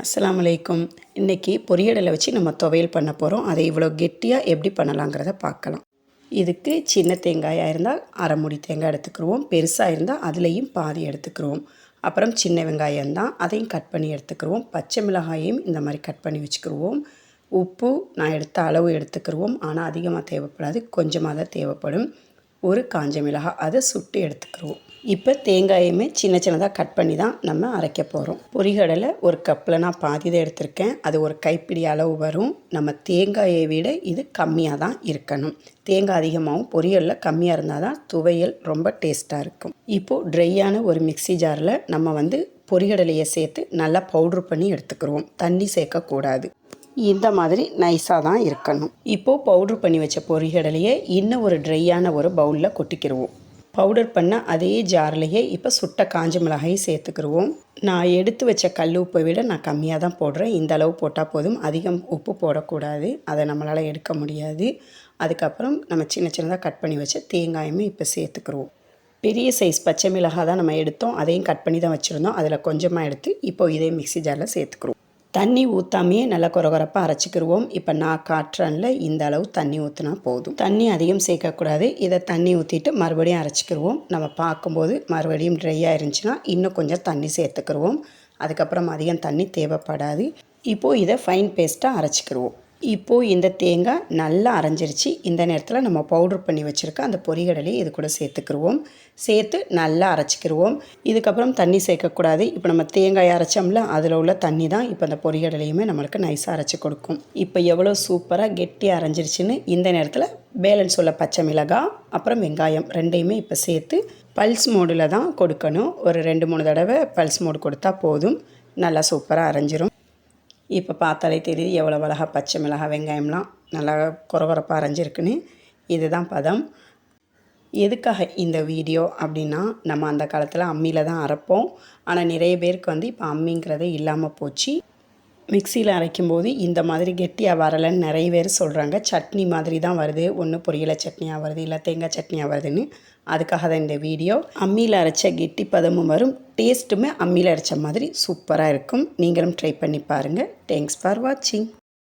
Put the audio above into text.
அஸ்லாம் வலைக்கும் இன்றைக்கி பொரியடலை வச்சு நம்ம துவையல் பண்ண போகிறோம் அதை இவ்வளோ கெட்டியாக எப்படி பண்ணலாங்கிறத பார்க்கலாம். இதுக்கு சின்ன தேங்காயாக இருந்தால் அரைமுடி தேங்காய் எடுத்துக்கிருவோம். பெருசாக இருந்தால் அதுலேயும் பாதி எடுத்துக்கிருவோம். அப்புறம் சின்ன வெங்காயம் தான். அதையும் கட் பண்ணி எடுத்துக்கிருவோம். பச்சை மிளகாயையும் இந்த மாதிரி கட் பண்ணி வச்சுக்கிருவோம். உப்பு நான் எடுத்த அளவு எடுத்துக்கிருவோம். ஆனால் அதிகமாக தேவைப்படாது. கொஞ்சமாக தான் தேவைப்படும். ஒரு காஞ்ச மிளகாய் அதை சுட்டு எடுத்துக்கிருவோம். இப்போ தேங்காயுமே சின்ன சின்னதாக கட் பண்ணி தான் நம்ம அரைக்க போகிறோம் பொரிகடலை ஒரு கப்பில் நான் பாதி தான் எடுத்திருக்கேன். அது ஒரு கைப்பிடி அளவு வரும். நம்ம தேங்காயை விட இது கம்மியாக தான் இருக்கணும். தேங்காய் அதிகமாகவும் பொரியலில் கம்மியாக இருந்தால் தான் துவையல் ரொம்ப டேஸ்ட்டாக இருக்கும். இப்போது ட்ரையான ஒரு மிக்ஸி ஜாரில் நம்ம வந்து பொரிகடலையை சேர்த்து நல்லா பவுட்ரு பண்ணி எடுத்துக்கிருவோம். தண்ணி சேர்க்கக்கூடாது இந்த மாதிரி நைஸாக தான் இருக்கணும். இப்போது பவுட்ரு பண்ணி வச்ச பொரிகடலையை இன்னும் ஒரு ட்ரையான ஒரு பவுலில் கொட்டிக்கிடுவோம் பவுடர் பண்ண அதே ஜார்லேயே இப்போ சுட்ட காஞ்ச மிளகாயை சேர்த்துக்கிடுவோம் நான் எடுத்து வச்ச கல் உப்பை விட நான் கம்மியாக தான் போடுறேன். இந்த அளவு போட்டால் போதும். அதிகம் உப்பு போடக்கூடாது. அதை நம்மளால் எடுக்க முடியாது. அதுக்கப்புறம் நம்ம சின்ன சின்னதாக கட் பண்ணி வச்ச தேங்காயுமே இப்போ சேர்த்துக்கிடுவோம் பெரிய சைஸ் பச்சை மிளகாய் தான் நம்ம எடுத்தோம். அதையும் கட் பண்ணி தான் வச்சுருந்தோம். அதில் கொஞ்சமாக எடுத்து இப்போ இதே மிக்சி ஜாரில் சேர்த்துக்கிறோம் தண்ணி ஊற்றாமையே நல்லா குறகுறப்பாக அரைச்சிக்கிடுவோம் இப்போ நான் காட்டுறனில் இந்த அளவு தண்ணி ஊற்றினா போதும். தண்ணி அதிகம் சேர்க்கக்கூடாது. இதை தண்ணி ஊற்றிட்டு மறுபடியும் அரைச்சிக்கிடுவோம் நம்ம பார்க்கும்போது மறுபடியும் ட்ரையாக இருந்துச்சுன்னா இன்னும் கொஞ்சம் தண்ணி சேர்த்துக்கிருவோம். அதுக்கப்புறம் அதிகம் தண்ணி தேவைப்படாது. இப்போது இதை ஃபைன் பேஸ்ட்டாக அரைச்சிக்கிடுவோம் இப்போது இந்த தேங்காய் நல்லா அரைஞ்சிருச்சு. இந்த நேரத்தில் நம்ம பவுட்ரு பண்ணி வச்சுருக்க அந்த பொரிகடலையை இது கூட சேர்த்துக்கிடுவோம் சேர்த்து நல்லா அரைச்சிக்கிடுவோம் இதுக்கப்புறம் தண்ணி சேர்க்கக்கூடாது. இப்போ நம்ம தேங்காய் அரைச்சோம்ல அதில் உள்ள தண்ணி தான் இப்போ அந்த பொரிகடலையுமே நம்மளுக்கு நைஸாக அரைச்சி கொடுக்கும். இப்போ எவ்வளோ சூப்பராக கெட்டியாக அரைஞ்சிருச்சுன்னு இந்த நேரத்தில் பேலன்ஸ் உள்ள பச்சை மிளகாய் அப்புறம் வெங்காயம் ரெண்டையுமே இப்போ சேர்த்து பல்ஸ் மோடில் தான் கொடுக்கணும். ஒரு ரெண்டு மூணு தடவை பல்ஸ் மோடு கொடுத்தா போதும். நல்லா சூப்பராக அரைஞ்சிரும். இப்போ பார்த்தாலே தெரியுது எவ்வளோ அழகாக பச்சை மிளகாய் வெங்காயம்லாம் நல்லா குறகுறப்பாக அரைஞ்சிருக்குன்னு. இதுதான் பதம். எதுக்காக இந்த வீடியோ அப்படின்னா நம்ம அந்த காலத்தில் அம்மியில் தான் அரைப்போம். ஆனால் நிறைய பேருக்கு வந்து இப்போ அம்மிங்கிறதே இல்லாமல் போச்சு. மிக்சியில் அரைக்கும்போது இந்த மாதிரி கெட்டியாக வரலைன்னு நிறைய பேர் சொல்கிறாங்க சட்னி மாதிரி தான் வருது. ஒன்று பொரியலை சட்னியாக வருது இல்லை தேங்காய் சட்னியாக வருதுன்னு. அதுக்காக தான் இந்த வீடியோ. அம்மியில் அரைச்ச கெட்டி பதமும் வரும். டேஸ்ட்டுமே அம்மியில் அரைச்ச மாதிரி சூப்பராக இருக்கும். நீங்களும் ட்ரை பண்ணி பாருங்கள் தேங்க்ஸ் ஃபார் வாட்சிங்